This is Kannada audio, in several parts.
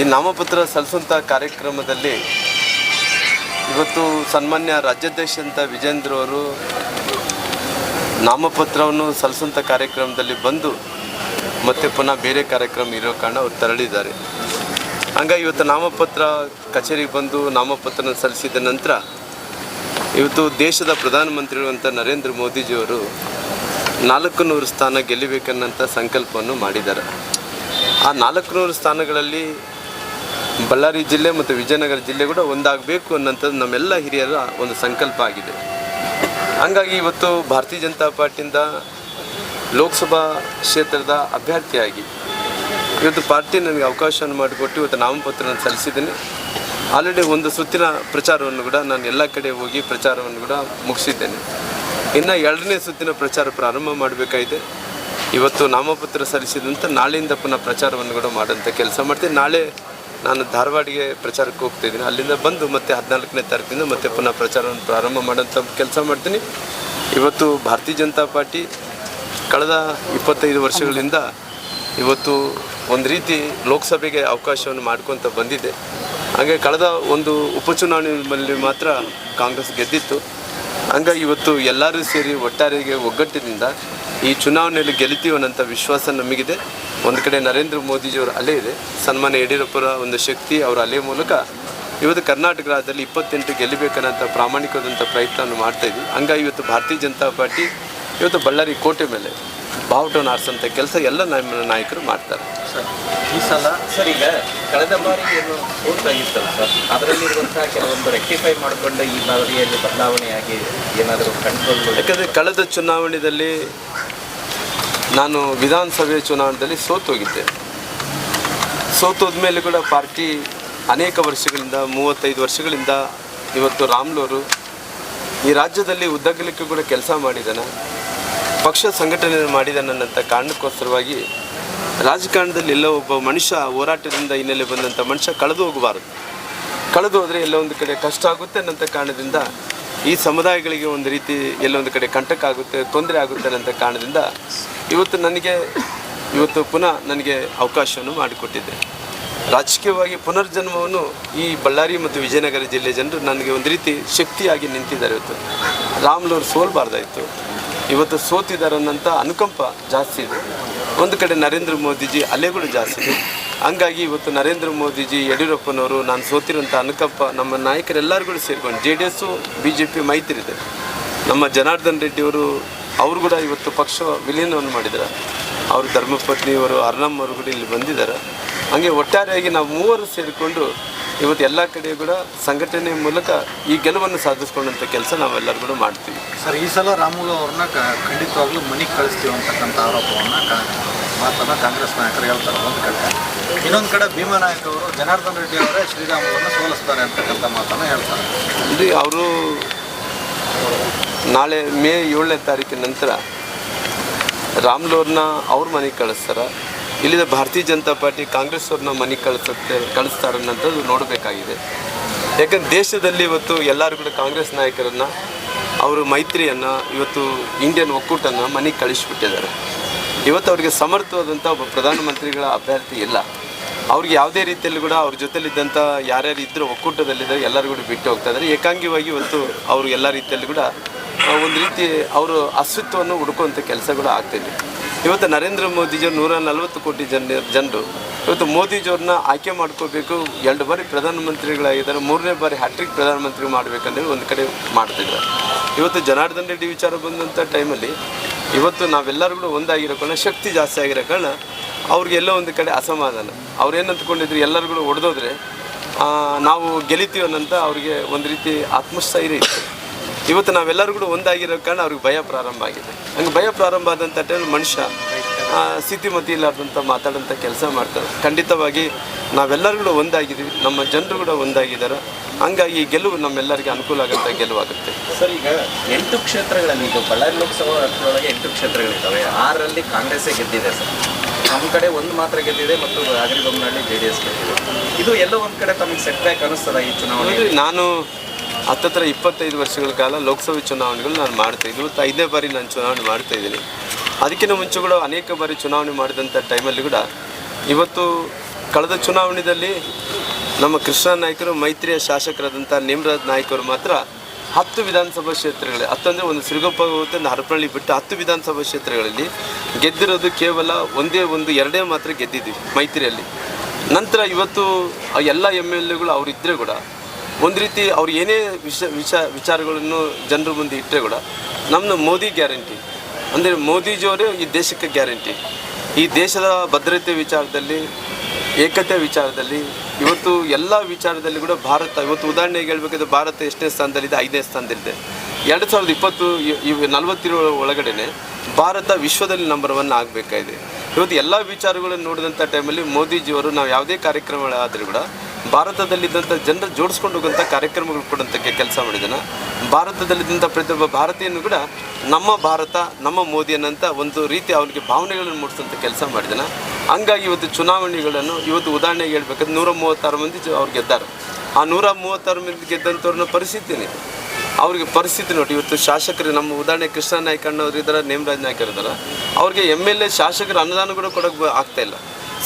ಈ ನಾಮಪತ್ರ ಸಲ್ಲಿಸುವಂಥ ಕಾರ್ಯಕ್ರಮದಲ್ಲಿ ಇವತ್ತು ಸನ್ಮಾನ್ಯ ರಾಜ್ಯಾಧ್ಯಕ್ಷಂತ ವಿಜೇಂದ್ರ ಅವರು ನಾಮಪತ್ರವನ್ನು ಸಲ್ಲಿಸುವಂಥ ಕಾರ್ಯಕ್ರಮದಲ್ಲಿ ಬಂದು ಮತ್ತೆ ಪುನಃ ಬೇರೆ ಕಾರ್ಯಕ್ರಮ ಇರೋ ಕಾರಣ ಅವ್ರು ತೆರಳಿದ್ದಾರೆ. ಹಂಗಾಗಿ ಇವತ್ತು ನಾಮಪತ್ರ ಕಚೇರಿಗೆ ಬಂದು ನಾಮಪತ್ರ ಸಲ್ಲಿಸಿದ ನಂತರ ಇವತ್ತು ದೇಶದ ಪ್ರಧಾನಮಂತ್ರಿಗಳಂತ ನರೇಂದ್ರ ಮೋದಿಜಿಯವರು ನಾಲ್ಕು ನೂರು ಸ್ಥಾನ ಗೆಲ್ಲಬೇಕನ್ನಂಥ ಸಂಕಲ್ಪವನ್ನು ಮಾಡಿದ್ದಾರೆ. ಆ ನಾಲ್ಕು ನೂರು ಸ್ಥಾನಗಳಲ್ಲಿ ಬಳ್ಳಾರಿ ಜಿಲ್ಲೆ ಮತ್ತು ವಿಜಯನಗರ ಜಿಲ್ಲೆ ಕೂಡ ಒಂದಾಗಬೇಕು ಅನ್ನೋಂಥದ್ದು ನಮ್ಮೆಲ್ಲ ಹಿರಿಯರ ಒಂದು ಸಂಕಲ್ಪ ಆಗಿದೆ. ಹಂಗಾಗಿ ಇವತ್ತು ಭಾರತೀಯ ಜನತಾ ಪಾರ್ಟಿಯಿಂದ ಲೋಕಸಭಾ ಕ್ಷೇತ್ರದ ಅಭ್ಯರ್ಥಿಯಾಗಿ ಇವತ್ತು ಪಾರ್ಟಿ ನನಗೆ ಅವಕಾಶವನ್ನು ಮಾಡಿಕೊಟ್ಟು ಇವತ್ತು ನಾಮಪತ್ರವನ್ನು ಸಲ್ಲಿಸಿದ್ದೀನಿ. ಆಲ್ರೆಡಿ ಒಂದು ಸುತ್ತಿನ ಪ್ರಚಾರವನ್ನು ಕೂಡ ನಾನು ಎಲ್ಲ ಕಡೆ ಹೋಗಿ ಪ್ರಚಾರವನ್ನು ಕೂಡ ಮುಗಿಸಿದ್ದೇನೆ. ಇನ್ನು ಎರಡನೇ ಸುತ್ತಿನ ಪ್ರಚಾರ ಪ್ರಾರಂಭ ಮಾಡಬೇಕಾಗಿದೆ. ಇವತ್ತು ನಾಮಪತ್ರ ಸಲ್ಲಿಸಿದಂಥ ನಾಳೆಯಿಂದ ಪುನಃ ಪ್ರಚಾರವನ್ನು ಕೂಡ ಮಾಡೋಂಥ ಕೆಲಸ ಮಾಡ್ತೀನಿ. ನಾಳೆ ನಾನು ಧಾರವಾಡಿಗೆ ಪ್ರಚಾರಕ್ಕೆ ಹೋಗ್ತಾ ಇದ್ದೀನಿ ಅಲ್ಲಿಂದ ಬಂದು ಮತ್ತೆ ಹದಿನಾಲ್ಕನೇ ತಾರೀಕಿಂದ ಮತ್ತೆ ಪುನಃ ಪ್ರಚಾರವನ್ನು ಪ್ರಾರಂಭ ಮಾಡೋಂಥ ಕೆಲಸ ಮಾಡ್ತೀನಿ. ಇವತ್ತು ಭಾರತೀಯ ಜನತಾ ಪಾರ್ಟಿ ಕಳೆದ ಇಪ್ಪತ್ತೈದು ವರ್ಷಗಳಿಂದ ಇವತ್ತು ಒಂದು ರೀತಿ ಲೋಕಸಭೆಗೆ ಅವಕಾಶವನ್ನು ಮಾಡ್ಕೊತ ಬಂದಿದೆ. ಹಾಗೆ ಕಳೆದ ಒಂದು ಉಪಚುನಾವಣೆಯಲ್ಲಿ ಮಾತ್ರ ಕಾಂಗ್ರೆಸ್ ಗೆದ್ದಿತ್ತು. ಹಂಗಾಗಿ ಇವತ್ತು ಎಲ್ಲರೂ ಸೇರಿ ಒಟ್ಟಾರೆಗೆ ಒಗ್ಗಟ್ಟಿನಿಂದ ಈ ಚುನಾವಣೆಯಲ್ಲಿ ಗೆಲ್ತೀವನ್ನಂಥ ವಿಶ್ವಾಸ ನಮಗಿದೆ. ಒಂದು ಕಡೆ ನರೇಂದ್ರ ಮೋದಿಜಿಯವರು ಅಲ್ಲೇ ಇದೆ. ಸನ್ಮಾನ ಯಡಿಯೂರಪ್ಪರ ಒಂದು ಶಕ್ತಿ ಅವರ ಅಲೆ ಮೂಲಕ ಇವತ್ತು ಕರ್ನಾಟಕ ರಾಜ್ಯದಲ್ಲಿ ಇಪ್ಪತ್ತೆಂಟು ಗೆಲ್ಲಬೇಕನ್ನೋಂಥ ಪ್ರಾಮಾಣಿಕವಾದಂಥ ಪ್ರಯತ್ನವನ್ನು ಮಾಡ್ತಾ ಇದ್ವಿ. ಹಂಗಾಗಿ ಇವತ್ತು ಭಾರತೀಯ ಜನತಾ ಪಾರ್ಟಿ ಇವತ್ತು ಬಳ್ಳಾರಿ ಕೋಟೆ ಮೇಲೆ ಬಾವುಟವನ್ನು ಆರಿಸೋಂಥ ಕೆಲಸ ಎಲ್ಲ ನಮ್ಮ ನಾಯಕರು ಮಾಡ್ತಾರೆ. ಸರ್ ಈ ಸಲ ಸರ್ ಈಗ ಕಳೆದ ಬಾರಿ ಏನು ಆಗಿತ್ತಲ್ಲ ಸರ್? ಅದರಲ್ಲಿರುವಂತಹ ಕೆಲವೊಂದು ರೆಕ್ಟಿಫೈ ಮಾಡಿಕೊಂಡು ಈ ಬಾರಿಯಲ್ಲಿ ಬದಲಾವಣೆಯಾಗಿ ಏನಾದರೂ ಕಂಟ್ರೋಲ್ ಯಾಕಂದರೆ ಕಳೆದ ಚುನಾವಣೆಯಲ್ಲಿ ನಾನು ವಿಧಾನಸಭೆ ಚುನಾವಣೆಯಲ್ಲಿ ಸೋತೋಗಿದ್ದೆ ಸೋತೋದ ಮೇಲೆ ಕೂಡ ಪಾರ್ಟಿ ಅನೇಕ ವರ್ಷಗಳಿಂದ, ಮೂವತ್ತೈದು ವರ್ಷಗಳಿಂದ ಇವತ್ತು ರಾಮ್ಲೂರು ಈ ರಾಜ್ಯದಲ್ಲಿ ಉದ್ದಗಲಿಕ್ಕೆ ಕೂಡ ಕೆಲಸ ಮಾಡಿದ್ದಾನೆ ಪಕ್ಷ ಸಂಘಟನೆ ಮಾಡಿದಾನನ್ನಂಥ ಕಾರಣಕ್ಕೋಸ್ಕರವಾಗಿ ರಾಜಕಾರಣದಲ್ಲಿ ಎಲ್ಲ ಒಬ್ಬ ಮನುಷ್ಯ ಹೋರಾಟದಿಂದ ಹಿನ್ನೆಲೆ ಬಂದಂಥ ಮನುಷ್ಯ ಕಳೆದು ಹೋಗಬಾರದು. ಕಳೆದು ಹೋದರೆ ಎಲ್ಲ ಒಂದು ಕಡೆ ಕಷ್ಟ ಆಗುತ್ತೆ ಅನ್ನೋಂಥ ಕಾರಣದಿಂದ ಈ ಸಮುದಾಯಗಳಿಗೆ ಒಂದು ರೀತಿ ಎಲ್ಲೊಂದು ಕಡೆ ಕಂಟಕ ಆಗುತ್ತೆ ತೊಂದರೆ ಆಗುತ್ತೆ ಅನ್ನೋ ಕಾರಣದಿಂದ ಇವತ್ತು ನನಗೆ, ಇವತ್ತು ಪುನಃ ನನಗೆ ಅವಕಾಶವನ್ನು ಮಾಡಿಕೊಟ್ಟಿದ್ದೆ. ರಾಜಕೀಯವಾಗಿ ಪುನರ್ಜನ್ಮವನ್ನು ಈ ಬಳ್ಳಾರಿ ಮತ್ತು ವಿಜಯನಗರ ಜಿಲ್ಲೆ ಜನರು ನನಗೆ ಒಂದು ರೀತಿ ಶಕ್ತಿಯಾಗಿ ನಿಂತಿದ್ದಾರೆ ಇವತ್ತು. ರಾಮ್ಲೂರು ಸೋಲ್ಬಾರ್ದಾಯಿತು. ಇವತ್ತು ಸೋತಿದ್ದಾರೆ ಅನ್ನೋಂಥ ಅನುಕಂಪ ಜಾಸ್ತಿ ಇದೆ. ಒಂದು ಕಡೆ ನರೇಂದ್ರ ಮೋದಿಜಿ ಅಲೆಗಳು ಜಾಸ್ತಿ ಇದೆ. ಹಂಗಾಗಿ ಇವತ್ತು ನರೇಂದ್ರ ಮೋದಿಜಿ ಯಡಿಯೂರಪ್ಪನವರು ನಾನು ಸೋತಿರುವಂಥ ಅನುಕಂಪ ನಮ್ಮ ನಾಯಕರೆಲ್ಲರೂ ಕೂಡ ಸೇರ್ಕೊಂಡು J D S B J P ಮೈತ್ರಿ ಇದೆ ನಮ್ಮ ಜನಾರ್ದನ್ ರೆಡ್ಡಿಯವರು, ಅವರು ಕೂಡ ಇವತ್ತು ಪಕ್ಷ ವಿಲೀನವನ್ನು ಮಾಡಿದ್ದಾರೆ. ಅವರು ಧರ್ಮಪತ್ನಿಯವರು ಅರ್ನಮ್ ಅವರು ಕೂಡ ಇಲ್ಲಿ ಬಂದಿದ್ದಾರೆ. ಹಾಗೆ ಒಟ್ಟಾರೆಯಾಗಿ ನಾವು ಮೂವರು ಸೇರಿಕೊಂಡು ಇವತ್ತು ಎಲ್ಲ ಕಡೆ ಕೂಡ ಸಂಘಟನೆ ಮೂಲಕ ಈ ಗೆಲುವನ್ನು ಸಾಧಿಸ್ಕೊಂಡಂಥ ಕೆಲಸ ನಾವೆಲ್ಲರೂ ಕೂಡ ಮಾಡ್ತೀವಿ. ಸರ್, ಈ ಸಲ ರಾಮುಲು ಅವ್ರನ್ನ ಖಂಡಿತವಾಗ್ಲೂ ಮನೆಗೆ ಕಳಿಸ್ತೀವಿ ಅಂತಕ್ಕಂಥ ಆರೋಪವನ್ನು ಮಾತನ್ನು ಕಾಂಗ್ರೆಸ್ ನಾಯಕರು ಹೇಳ್ತಾರೆ. ಒಂದು ಕಡೆ. ಇನ್ನೊಂದು ಕಡೆ ಭೀಮಾ ನಾಯಕ್ ಅವರು ಜನಾರ್ದನ್ ರೆಡ್ಡಿ ಅವರೇ ಶ್ರೀರಾಮನನ್ನು ಸೋಲಿಸ್ತಾರೆ ಅಂತಕ್ಕಂಥ ಮಾತನ್ನು ಹೇಳ್ತಾರೆ. ಇಲ್ಲಿ ಅವರು ನಾಳೆ ಮೇ ಏಳನೇ ತಾರೀಕಿನ ನಂತರ ರಾಮ್ಲೋರ್ನ ಅವ್ರ ಮನೆಗೆ ಕಳಿಸ್ತಾರೆ. ಇಲ್ಲಿದ್ದ ಭಾರತೀಯ ಜನತಾ ಪಾರ್ಟಿ ಕಾಂಗ್ರೆಸ್ ಅವ್ರನ್ನ ಮನೆಗೆ ಕಳಿಸುತ್ತೆ, ಕಳಿಸ್ತಾರೆ ಅನ್ನೋಂಥದ್ದು ನೋಡಬೇಕಾಗಿದೆ. ಯಾಕಂದ್ರೆ ದೇಶದಲ್ಲಿ ಇವತ್ತು ಎಲ್ಲರೂ ಕೂಡ ಕಾಂಗ್ರೆಸ್ ನಾಯಕರನ್ನು, ಅವರು ಮೈತ್ರಿಯನ್ನು, ಇವತ್ತು ಇಂಡಿಯನ್ ಒಕ್ಕೂಟನ್ನು ಮನೆಗೆ ಕಳಿಸ್ಬಿಟ್ಟಿದ್ದಾರೆ. ಇವತ್ತು ಅವರಿಗೆ ಸಮರ್ಥವಾದಂಥ ಒಬ್ಬ ಪ್ರಧಾನಮಂತ್ರಿಗಳ ಅಭ್ಯರ್ಥಿ ಇಲ್ಲ. ಅವ್ರಿಗೆ ಯಾವುದೇ ರೀತಿಯಲ್ಲಿ ಕೂಡ ಅವ್ರ ಜೊತೆಲಿದ್ದಂಥ ಯಾರ್ಯಾರು ಇದ್ದರೂ ಒಕ್ಕೂಟದಲ್ಲಿದ್ದರೆ, ಎಲ್ಲರೂ ಕೂಡ ಬಿಟ್ಟು ಹೋಗ್ತಾ ಇದ್ದಾರೆ. ಏಕಾಂಗಿಯಾಗಿ ಇವತ್ತು ಅವರು ಎಲ್ಲ ರೀತಿಯಲ್ಲಿ ಕೂಡ ಒಂದು ರೀತಿ ಅವರು ಅಸ್ತಿತ್ವವನ್ನು ಹುಡುಕುವಂಥ ಕೆಲಸ ಕೂಡ ಆಗ್ತಿದೆ ಇವತ್ತು ನರೇಂದ್ರ ಮೋದಿಜಿಯವ್ರು ನೂರ ನಲವತ್ತು ಕೋಟಿ ಜನ, ಜನರು ಇವತ್ತು ಮೋದಿಜಿಯವ್ರನ್ನ ಆಯ್ಕೆ ಮಾಡ್ಕೋಬೇಕು, ಎರಡು ಬಾರಿ ಪ್ರಧಾನಮಂತ್ರಿಗಳಾಗಿದ್ದಾರೆ, ಮೂರನೇ ಬಾರಿ ಹ್ಯಾಟ್ರಿಕ್ ಪ್ರಧಾನಮಂತ್ರಿ ಮಾಡಬೇಕಂದೇಳಿ ಒಂದು ಕಡೆ ಮಾಡ್ತಿದ್ದಾರೆ. ಇವತ್ತು ಜನಾರ್ದನ್ ರೆಡ್ಡಿ ವಿಚಾರ ಬಂದಂಥ ಟೈಮಲ್ಲಿ ಇವತ್ತು ನಾವೆಲ್ಲರೂ ಒಂದಾಗಿರೋ ಕಾರಣ ಶಕ್ತಿ ಜಾಸ್ತಿ ಆಗಿರೋ ಕಾರಣ ಅವ್ರಿಗೆ ಎಲ್ಲೋ ಒಂದು ಕಡೆ ಅಸಮಾಧಾನ. ಅವ್ರು ಏನು ಅಂದ್ಕೊಂಡಿದ್ರು ಎಲ್ಲರೂ ಕೂಡ ಹೊಡೆದೋದ್ರೆ ನಾವು ಗೆಲಿತೀವಿ ಅನ್ನೋಂಥ ಅವ್ರಿಗೆ ಒಂದು ರೀತಿ ಆತ್ಮಸ್ಥೈರ್ಯ ಇತ್ತು. ಇವತ್ತು ನಾವೆಲ್ಲರೂ ಕೂಡ ಒಂದಾಗಿರೋ ಕಾರಣ ಅವ್ರಿಗೆ ಭಯ ಪ್ರಾರಂಭ ಆಗಿದೆ. ಹಂಗೆ ಭಯ ಪ್ರಾರಂಭ ಆದಂಥ ಟೈಮ್ ಮನುಷ್ಯ ಸ್ಥಿತಿಮತಿ ಇಲ್ಲಾರ್ದಂಥ ಮಾತಾಡೋಂಥ ಕೆಲಸ ಮಾಡ್ತಾರೆ. ಖಂಡಿತವಾಗಿ ನಾವೆಲ್ಲರೂ ಕೂಡ ಒಂದಾಗಿದ್ದೀವಿ ನಮ್ಮ ಜನರು ಕೂಡ ಒಂದಾಗಿದ್ದಾರೆ. ಹಂಗಾಗಿ ಈ ಗೆಲುವು ನಮ್ಮೆಲ್ಲರಿಗೆ ಅನುಕೂಲ ಆಗೋಂಥ ಗೆಲುವಾಗುತ್ತೆ. ಸರ್ ಈಗ ಎಂಟು ಕ್ಷೇತ್ರಗಳಲ್ಲಿ ಇದು ಬಳ್ಳಾರಿ ಲೋಕಸಭಾ ವ್ಯಾಪ್ತಿಯೊಳಗೆ ಎಂಟು ಕ್ಷೇತ್ರಗಳಿದ್ದಾವೆ. ಆರರಲ್ಲಿ ಕಾಂಗ್ರೆಸ್ಸೇ ಗೆದ್ದಿದೆ ಸರ್. ನಮ್ಮ ಕಡೆ ಒಂದು ಮಾತ್ರ ಗೆದ್ದಿದೆ ಮತ್ತು ಹಗರಿಬೊಮ್ಮನಹಳ್ಳಿ ಜೆ ಡಿ ಎಸ್ ಗೆದ್ದಿದೆ. ಇದು ಎಲ್ಲ ಒಂದು ಕಡೆ ತಮಗೆ ಸೆಟ್ ಬ್ಯಾಕ್ ಅನಿಸ್ತದ ಈ ಚುನಾವಣೆ ನಾನು ಹತ್ತತ್ರ ಇಪ್ಪತ್ತೈದು ವರ್ಷಗಳ ಕಾಲ ಲೋಕಸಭೆ ಚುನಾವಣೆಗಳು ನಾನು ಮಾಡ್ತಾ ಇವತ್ತು ಐದನೇ ಬಾರಿ ನಾನು ಚುನಾವಣೆ ಮಾಡ್ತಾ ಇದ್ದೀನಿ. ಅದಕ್ಕಿಂತ ಮುಂಚೆ ಕೂಡ ಅನೇಕ ಬಾರಿ ಚುನಾವಣೆ ಮಾಡಿದಂಥ ಟೈಮಲ್ಲಿ ಕೂಡ ಇವತ್ತು ಕಳೆದ ಚುನಾವಣೆಯಲ್ಲಿ ನಮ್ಮ ಕೃಷ್ಣ ನಾಯ್ಕರು ಮೈತ್ರಿಯ ಶಾಸಕರಾದಂಥ ನೇಮರಾಜ್ ನಾಯ್ಕರು ಮಾತ್ರ ಹತ್ತು ವಿಧಾನಸಭಾ ಕ್ಷೇತ್ರಗಳಲ್ಲಿ, ಹತ್ತಂದರೆ ಒಂದು ಸಿರುಗಪ್ಪ ಒಂದು ಹರಪಳ್ಳಿ ಬಿಟ್ಟು ಹತ್ತು ವಿಧಾನಸಭಾ ಕ್ಷೇತ್ರಗಳಲ್ಲಿ ಗೆದ್ದಿರೋದು ಕೇವಲ ಒಂದೇ ಒಂದು, ಎರಡೇ ಮಾತ್ರ ಗೆದ್ದಿದ್ವಿ ಮೈತ್ರಿಯಲ್ಲಿ. ನಂತರ ಇವತ್ತು ಎಲ್ಲ ಎಂ ಎಲ್ ಎಗಳು ಅವರಿದ್ದರೆ ಕೂಡ ಒಂದು ರೀತಿ ಅವ್ರು ಏನೇ ವಿಷ ವಿಚ ವಿಚಾರಗಳನ್ನು ಜನರ ಮುಂದೆ ಇಟ್ಟರೆ ಕೂಡ ನಮ್ಮದು ಮೋದಿ ಗ್ಯಾರಂಟಿ. ಅಂದರೆ ಮೋದಿಜಿಯವರೇ ಈ ದೇಶಕ್ಕೆ ಗ್ಯಾರಂಟಿ. ಈ ದೇಶದ ಭದ್ರತೆ ವಿಚಾರದಲ್ಲಿ, ಏಕತೆ ವಿಚಾರದಲ್ಲಿ, ಇವತ್ತು ಎಲ್ಲ ವಿಚಾರದಲ್ಲಿ ಕೂಡ ಭಾರತ, ಇವತ್ತು ಉದಾಹರಣೆಗೆ ಹೇಳ್ಬೇಕಾದ್ರೆ ಭಾರತ ಎಷ್ಟನೇ ಸ್ಥಾನದಲ್ಲಿದೆ, ಐದನೇ ಸ್ಥಾನದಲ್ಲಿದೆ. ಎರಡು ಸಾವಿರದ ಇಪ್ಪತ್ತು ಇವು ನಲವತ್ತಿರೋ ಒಳಗಡೆನೆ ಭಾರತ ವಿಶ್ವದಲ್ಲಿ ನಂಬರ್ ಒನ್ ಆಗಬೇಕಾಗಿದೆ. ಇವತ್ತು ಎಲ್ಲ ವಿಚಾರಗಳನ್ನು ನೋಡಿದಂಥ ಟೈಮಲ್ಲಿ ಮೋದಿಜಿಯವರು ನಾವು ಯಾವುದೇ ಕಾರ್ಯಕ್ರಮಗಳಾದರೂ ಕೂಡ ಭಾರತದಲ್ಲಿದ್ದಂಥ ಜನರ ಜೋಡಿಸ್ಕೊಂಡು ಹೋಗುವಂಥ ಕಾರ್ಯಕ್ರಮಗಳು ಕೊಡುವಂಥಕ್ಕೆ ಕೆಲಸ ಮಾಡಿದ್ದಾನೆ. ಭಾರತದಲ್ಲಿದ್ದಂಥ ಪ್ರತಿಯೊಬ್ಬ ಭಾರತೀಯನು ಕೂಡ ನಮ್ಮ ಭಾರತ, ನಮ್ಮ ಮೋದಿ ಅನ್ನೋಂಥ ಒಂದು ರೀತಿ ಅವನಿಗೆ ಭಾವನೆಗಳನ್ನು ಮೂಡಿಸುವಂಥ ಕೆಲಸ ಮಾಡಿದ್ದಾನೆ. ಹಂಗಾಗಿ ಇವತ್ತು ಚುನಾವಣೆಗಳನ್ನು, ಇವತ್ತು ಉದಾಹರಣೆಗೆ ಹೇಳ್ಬೇಕಂದ್ರೆ ನೂರ ಮೂವತ್ತಾರು ಮಂದಿ ಅವ್ರು ಗೆದ್ದಾರೆ. ಆ ನೂರ ಮೂವತ್ತಾರು ಮಂದಿ ಗೆದ್ದಂಥವ್ರನ್ನ ಪರಿಸ್ಥಿತಿನೇ ಅವ್ರಿಗೆ ಪರಿಸ್ಥಿತಿ ನೋಡಿ, ಇವತ್ತು ಶಾಸಕರು ನಮ್ಮ ಉದಾಹರಣೆ ಕೃಷ್ಣ ನಾಯ್ಕ ಅಣ್ಣವ್ರು ಇದ್ದಾರೆ, ನೇಮರಾಜ್ ನಾಯ್ಕರಿದ್ದಾರೆ ಅವ್ರಿಗೆ ಎಂ ಎಲ್ ಎ ಶಾಸಕರು ಅನುದಾನ ಕೂಡ ಕೊಡೋಕೆ ಆಗ್ತಾ ಇಲ್ಲ.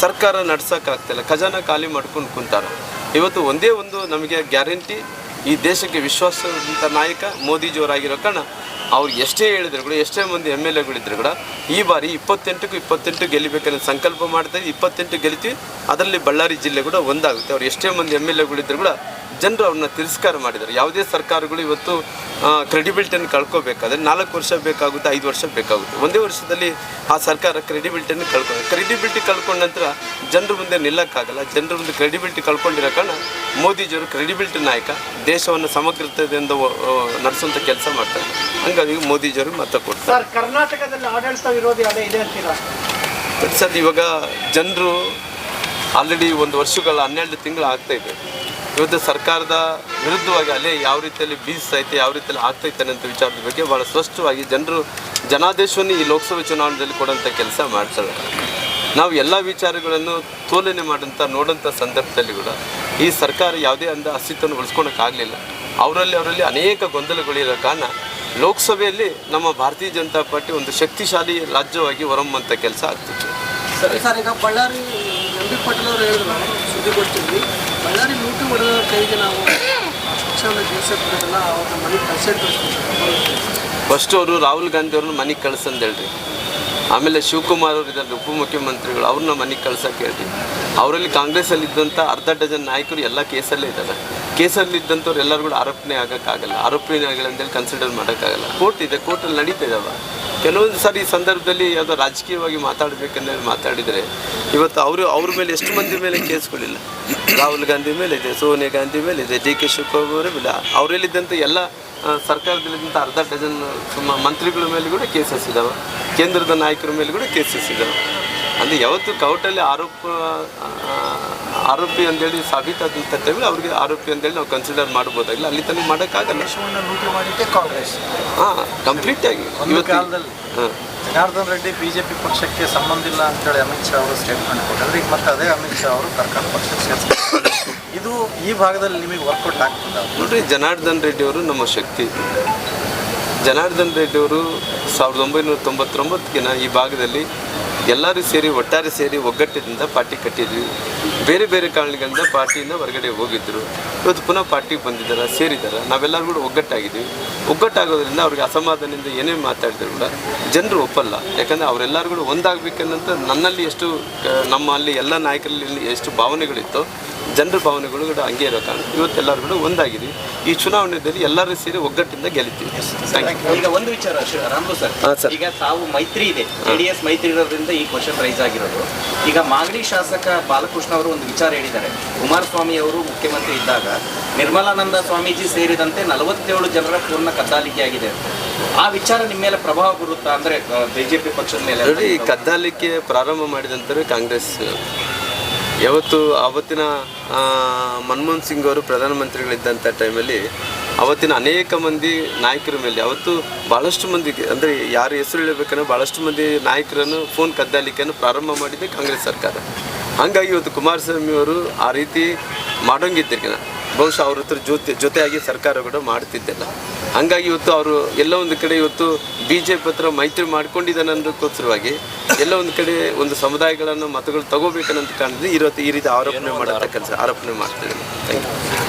ಸರ್ಕಾರ ನಡ್ಸೋಕ್ಕಾಗ್ತಿಲ್ಲ, ಖಜಾನೆ ಖಾಲಿ ಮಾಡ್ಕೊಂಡು ಕುಂತಾರೆ ಇವತ್ತು ಒಂದೇ ಒಂದು ನಮಗೆ ಗ್ಯಾರಂಟಿ, ಈ ದೇಶಕ್ಕೆ ವಿಶ್ವಾಸದಂಥ ನಾಯಕ ಮೋದಿಜಿಯವರಾಗಿರೋ ಕಾರಣ ಅವ್ರು ಎಷ್ಟೇ ಹೇಳಿದ್ರು ಕೂಡ, ಎಷ್ಟೇ ಮಂದಿ ಎಂ ಎಲ್ ಎಗಳಿದ್ರು ಕೂಡ, ಈ ಬಾರಿ ಇಪ್ಪತ್ತೆಂಟಕ್ಕೂ ಇಪ್ಪತ್ತೆಂಟು ಗೆಲ್ಲಬೇಕನ್ನ ಸಂಕಲ್ಪ ಮಾಡ್ತಾ ಇದ್ದೀವಿ. ಇಪ್ಪತ್ತೆಂಟು ಗೆಲ್ತೀವಿ, ಅದರಲ್ಲಿ ಬಳ್ಳಾರಿ ಜಿಲ್ಲೆ ಕೂಡ ಒಂದಾಗುತ್ತೆ ಅವ್ರು ಎಷ್ಟೇ ಮಂದಿ ಎಂ ಎಲ್ ಎಗಳಿದ್ರು ಕೂಡ ಜನರು ಅವ್ರನ್ನ ತಿರಸ್ಕಾರ ಮಾಡಿದ್ದಾರೆ. ಯಾವುದೇ ಸರ್ಕಾರಗಳು ಇವತ್ತು ಕ್ರೆಡಿಬಿಲಿಟಿಯನ್ನು ಕಳ್ಕೋಬೇಕಾದ್ರೆ ನಾಲ್ಕು ವರ್ಷ ಬೇಕಾಗುತ್ತೆ ಐದು ವರ್ಷ ಬೇಕಾಗುತ್ತೆ. ಒಂದೇ ವರ್ಷದಲ್ಲಿ ಆ ಸರ್ಕಾರ ಕ್ರೆಡಿಬಿಲಿಟಿಯನ್ನು ಕಳ್ಕೊಬೇಕು ಕ್ರೆಡಿಬಿಲಿಟಿ ಕಳ್ಕೊಂಡ ನಂತರ ಜನರು ಮುಂದೆ ನಿಲ್ಲಕ್ಕಾಗಲ್ಲ. ಜನರ ಮುಂದೆ ಕ್ರೆಡಿಬಿಲಿಟಿ ಕಳ್ಕೊಂಡಿರೋ ಕಾರಣ ಮೋದಿಜಿಯವರು ಕ್ರೆಡಿಬಿಲಿಟಿ ನಾಯಕ ದೇಶವನ್ನು ಸಮಗ್ರತೆಯಿಂದ ನಡೆಸುವಂಥ ಕೆಲಸ ಮಾಡ್ತಾರೆ ಹಂಗಾಗಿ ಮೋದಿಜಿಯವರು ಮತ ಕೊಡ್ತಾರೆ. ಸರ್ ಕರ್ನಾಟಕದಲ್ಲಿ ಆಡಳಿತ ವಿರೋಧಿ ಅದೇ ಇದೆ ಅಂತೀರಾ? ಸರ್ ಇವಾಗ ಜನರು ಆಲ್ರೆಡಿ ಒಂದು ವರ್ಷಗಳ ಹನ್ನೆರಡು ತಿಂಗಳು ಆಗ್ತಾ ಇವತ್ತು ಸರ್ಕಾರದ ವಿರುದ್ಧವಾಗಿ ಅಲೆ ಯಾವ ರೀತಿಯಲ್ಲಿ ಬೀಸ್ತೈತೆ ಯಾವ ರೀತಿಯಲ್ಲಿ ಆಗ್ತೈತೆ ಅನ್ನೋ ವಿಚಾರದ ಬಗ್ಗೆ ಭಾಳ ಸ್ಪಷ್ಟವಾಗಿ ಜನರು ಜನಾದೇಶವನ್ನು ಈ ಲೋಕಸಭೆ ಚುನಾವಣೆಯಲ್ಲಿ ಕೊಡೋಂಥ ಕೆಲಸ ಮಾಡ್ತಾರೆ. ನಾವು ಎಲ್ಲ ವಿಚಾರಗಳನ್ನು ತೋಲನೆ ಮಾಡೋಂಥ ನೋಡೋಂಥ ಸಂದರ್ಭದಲ್ಲಿ ಕೂಡ ಈ ಸರ್ಕಾರ ಯಾವುದೇ ಅಂದ ಅಸ್ತಿತ್ವವನ್ನು ಉಳಿಸ್ಕೊಳಕ್ಕಾಗಲಿಲ್ಲ. ಅವರಲ್ಲಿ ಅವರಲ್ಲಿ ಅನೇಕ ಗೊಂದಲಗಳಿರೋ ಕಾರಣ ಲೋಕಸಭೆಯಲ್ಲಿ ನಮ್ಮ ಭಾರತೀಯ ಜನತಾ ಪಾರ್ಟಿ ಒಂದು ಶಕ್ತಿಶಾಲಿ ರಾಜ್ಯವಾಗಿ ಹೊರಮ್ಮಂಥ ಕೆಲಸ ಆಗ್ತಿತ್ತು. ಬಳ್ಳಾರಿ ಲೂಟಿ ಹೊಡೆದ ಕೈಗೆ ನಾವು ಪಕ್ಷವನ್ನು ಗೆಲ್ಸಕ್ಕಾಗಲ್ಲ ಅವ್ರನ್ನ ಮನೆಗೆ ಕಳ್ಸೇ ಕಳಿಸ್ಬೇಕು ಫಸ್ಟ್ ಅವರು ರಾಹುಲ್ ಗಾಂಧಿ ಅವ್ರನ್ನ ಮನೆಗೆ ಕಳ್ಸಂದು ಹೇಳ್ರಿ ಆಮೇಲೆ ಶಿವಕುಮಾರ್ ಅವರು ಇದ್ದಾರೆ ಉಪಮುಖ್ಯಮಂತ್ರಿಗಳು, ಅವ್ರನ್ನ ಮನೆಗೆ ಕಳ್ಸಕ್ಕೆ ಹೇಳ್ರಿ. ಅವರಲ್ಲಿ ಕಾಂಗ್ರೆಸ್ಸಲ್ಲಿ ಇದ್ದಂಥ ಅರ್ಧ ಡಜನ್ ನಾಯಕರು ಎಲ್ಲ ಕೇಸಲ್ಲೇ ಇದ್ದಾರೆ. ಕೇಸಲ್ಲಿ ಇದ್ದಂಥವ್ರು ಎಲ್ಲರೂ ಕೂಡ ಆರೋಪಣೆ ಆಗೋಕ್ಕಾಗಲ್ಲ. ಆರೋಪಣೆಗಳಂದೇಳಿ ಕನ್ಸಿಡರ್ ಮಾಡೋಕ್ಕಾಗಲ್ಲ. ಕೋರ್ಟ್ ಇದೆ ಕೋರ್ಟಲ್ಲಿ ನಡೀತಾ ಇದ್ದಾವೆ ಕೆಲವೊಂದು ಸಾರಿ ಈ ಸಂದರ್ಭದಲ್ಲಿ ಯಾವುದೋ ರಾಜಕೀಯವಾಗಿ ಮಾತಾಡಬೇಕಂದೇಳಿ ಮಾತಾಡಿದರೆ ಇವತ್ತು ಅವರು, ಅವ್ರ ಮೇಲೆ ಎಷ್ಟು ಮಂದಿ ಮೇಲೆ ಕೇಸ್ಗಳಿಲ್ಲ ರಾಹುಲ್ ಗಾಂಧಿ ಮೇಲೆ ಇದೆ, ಸೋನಿಯಾ ಗಾಂಧಿ ಮೇಲೆ ಇದೆ, ಡಿ ಕೆ ಶಿವಕುಮಾರ್ ಇಲ್ಲ ಅವರಲ್ಲಿದ್ದಂಥ ಎಲ್ಲ ಸರ್ಕಾರದಲ್ಲಿದ್ದಂಥ ಅರ್ಧ ಡಜನ್ ಮಂತ್ರಿಗಳ ಮೇಲೆ ಕೂಡ ಕೇಸಸ್ ಇದ್ದಾವೆ ಕೇಂದ್ರದ ನಾಯಕರ ಮೇಲೆ ಕೂಡ ಕೇಸಸ್ ಇದ್ದಾವೆ ಅಂದರೆ ಯಾವತ್ತು ಕೌಟಲ್ಲಿ ಆರೋಪ ಆರೋಪಿ ಅಂತೇಳಿ ಸಾಬೀತಾದಂಥ ಟೈಮಲ್ಲಿ ಅವ್ರಿಗೆ ಆರೋಪಿ ಅಂತೇಳಿ ನಾವು ಕನ್ಸಿಡರ್ ಮಾಡ್ಬೋದಾಗಿಲ್ಲ. ಅಲ್ಲಿ ತನಕ ಮಾಡೋಕ್ಕಾಗಲ್ಲ. ಕಂಪ್ಲೀಟ್ ಆಗಿ ಕಾಂಗ್ರೆಸ್. ಹಾಂ ಒಂದು ಇವತ್ತು ಕಾಲದಲ್ಲಿ ಹಾಂ. ಜನಾರ್ದನ್ ರೆಡ್ಡಿ ಬಿಜೆಪಿ ಪಕ್ಷಕ್ಕೆ ಸಂಬಂಧ ಇಲ್ಲ ಅಂತೇಳಿ ಅಮಿತ್ ಶಾ ಅವರು ಸ್ಟೇಟ್ಮೆಂಟ್ ಕೊಟ್ಟಿದ್ರೆ. ಈಗ ಮತ್ತೆ ಅದೇ ಅಮಿತ್ ಶಾ ಅವರು ಕರ್ಕೊಂಡು ಪಕ್ಷಕ್ಕೆ ಸೇರಿಸ್ತಾರೆ ಇದು ಈ ಭಾಗದಲ್ಲಿ ನಿಮಗೆ ವರ್ಕೌಟ್ ಆಗ್ತದೆ? ನೋಡ್ರಿ ಜನಾರ್ದನ್ ರೆಡ್ಡಿ ಅವರು ನಮ್ಮ ಶಕ್ತಿ. ಜನಾರ್ದನ್ ರೆಡ್ಡಿ ಅವರು ಸಾವಿರದ ಒಂಬೈನೂರ ಈ ಭಾಗದಲ್ಲಿ ಎಲ್ಲರೂ ಸೇರಿ ಒಟ್ಟಾರೆ ಸೇರಿ ಒಗ್ಗಟ್ಟಿನಿಂದ ಪಾರ್ಟಿ ಕಟ್ಟಿದ್ವಿ. ಬೇರೆ ಬೇರೆ ಕಾರಣಗಳಿಂದ ಪಾರ್ಟಿಯಿಂದ ಹೊರಗಡೆ ಹೋಗಿದ್ದರು ಇವತ್ತು ಪುನಃ ಪಾರ್ಟಿಗೆ ಬಂದಿದ್ದಾರೆ, ಸೇರಿದ್ದಾರೆ? ನಾವೆಲ್ಲರೂ ಕೂಡ ಒಗ್ಗಟ್ಟಾಗಿದ್ವಿ ಒಗ್ಗಟ್ಟಾಗೋದ್ರಿಂದ ಅವ್ರಿಗೆ ಅಸಮಾಧಾನದಿಂದ ಏನೇ ಮಾತಾಡಿದ್ರು ಕೂಡ ಜನರು ಒಪ್ಪಲ್ಲ. ಯಾಕಂದರೆ ಅವರೆಲ್ಲರೂ ಕೂಡ ಒಂದಾಗಬೇಕನ್ನಂತ ನನ್ನಲ್ಲಿ ಎಷ್ಟು ನಮ್ಮಲ್ಲಿ ಎಲ್ಲ ನಾಯಕರಲ್ಲಿ ಎಷ್ಟು ಭಾವನೆಗಳಿತ್ತು ಜನರ ಭಾವನೆಗಳು ಕೂಡ ಹಂಗೆ ಇರೋ ಕಾರಣ ಇವತ್ತೆಲ್ಲರೂ ಕೂಡ ಒಂದಾಗಿದೆ. ಈ ಚುನಾವಣೆಯಲ್ಲಿ ಎಲ್ಲರೂ ಸೇರಿ ಒಗ್ಗಟ್ಟಿಂದ ಗೆಲ್ತೀವಿ ಈಗ ಒಂದು ವಿಚಾರ ರಾಮು ಸರ್. ಈಗ ತಾವು ಮೈತ್ರಿ ಇದೆ. ಜೆಡಿಎಸ್ ಮೈತ್ರಿ ಇರೋದ್ರಿಂದ ಈ ಕ್ವಶನ್ ರೈಸ್ ಆಗಿರೋದು. ಈಗ ಮಾಗಡಿ ಶಾಸಕ ಬಾಲಕೃಷ್ಣ ಅವರು ಒಂದು ವಿಚಾರ ಹೇಳಿದ್ದಾರೆ. ಕುಮಾರಸ್ವಾಮಿ ಅವರು ಮುಖ್ಯಮಂತ್ರಿ ಇದ್ದಾಗ ನಿರ್ಮಲಾನಂದ ಸ್ವಾಮೀಜಿ ಸೇರಿದಂತೆ ನಲವತ್ತೇಳು ಜನರ ಪೂರ್ಣ ಕದ್ದಾಲಿಕೆ ಆಗಿದೆ ಆ ವಿಚಾರ ನಿಮ್ಮ ಮೇಲೆ ಪ್ರಭಾವ ಬೀರುತ್ತಾ? ಅಂದ್ರೆ ಬಿಜೆಪಿ ಪಕ್ಷದ ಮೇಲೆ ಕದ್ದಾಲಿಕೆ ಪ್ರಾರಂಭ ಮಾಡಿದಂತ ಕಾಂಗ್ರೆಸ್ ಯಾವತ್ತು ಆವತ್ತಿನ ಮನಮೋಹನ್ ಸಿಂಗ್ ಅವರು ಪ್ರಧಾನಮಂತ್ರಿಗಳಿದ್ದಂಥ ಟೈಮಲ್ಲಿ ಅವತ್ತಿನ ಅನೇಕ ಮಂದಿ ನಾಯಕರ ಮೇಲೆ ಅವತ್ತು ಭಾಳಷ್ಟು ಮಂದಿಗೆ ಅಂದರೆ ಯಾರು ಹೆಸರು ಹೇಳಬೇಕಂದ್ರೆ ಭಾಳಷ್ಟು ಮಂದಿ ನಾಯಕರನ್ನು ಫೋನ್ ಕದ್ದಾಲಿಕೆಯನ್ನು ಪ್ರಾರಂಭ ಮಾಡಿದ್ದೆ ಕಾಂಗ್ರೆಸ್ ಸರ್ಕಾರ. ಹಾಗಾಗಿ ಇವತ್ತು ಕುಮಾರಸ್ವಾಮಿ ಅವರು ಆ ರೀತಿ ಮಾಡೋಂಗಿದ್ದಿರ್ಕಿನ ಬಹುಶಃ ಅವ್ರ ಹತ್ರ ಜೊತೆ, ಜೊತೆಯಾಗಿ ಸರ್ಕಾರ ಕೂಡ ಮಾಡ್ತಿದ್ದಿಲ್ಲ. ಹಂಗಾಗಿ ಇವತ್ತು ಅವರು ಎಲ್ಲ ಒಂದು ಕಡೆ ಇವತ್ತು ಬಿ ಜೆ ಪಿ ಹತ್ರ ಮೈತ್ರಿ ಮಾಡ್ಕೊಂಡಿದ್ದಾನೆ ಅನ್ನೋದಕ್ಕೋಸ್ಕರವಾಗಿ ಎಲ್ಲ ಒಂದು ಕಡೆ ಒಂದು ಸಮುದಾಯಗಳನ್ನು ಮತಗಳು ತಗೋಬೇಕನ್ನಂತ ಕಾಣಿದ್ರೆ ಇವತ್ತು ಈ ರೀತಿ ಆರೋಪಣೆ ಮಾಡೋ ಕೆಲಸ ಆರೋಪಣೆ ಮಾಡ್ತಿದ್ದಾರೆ. Thank you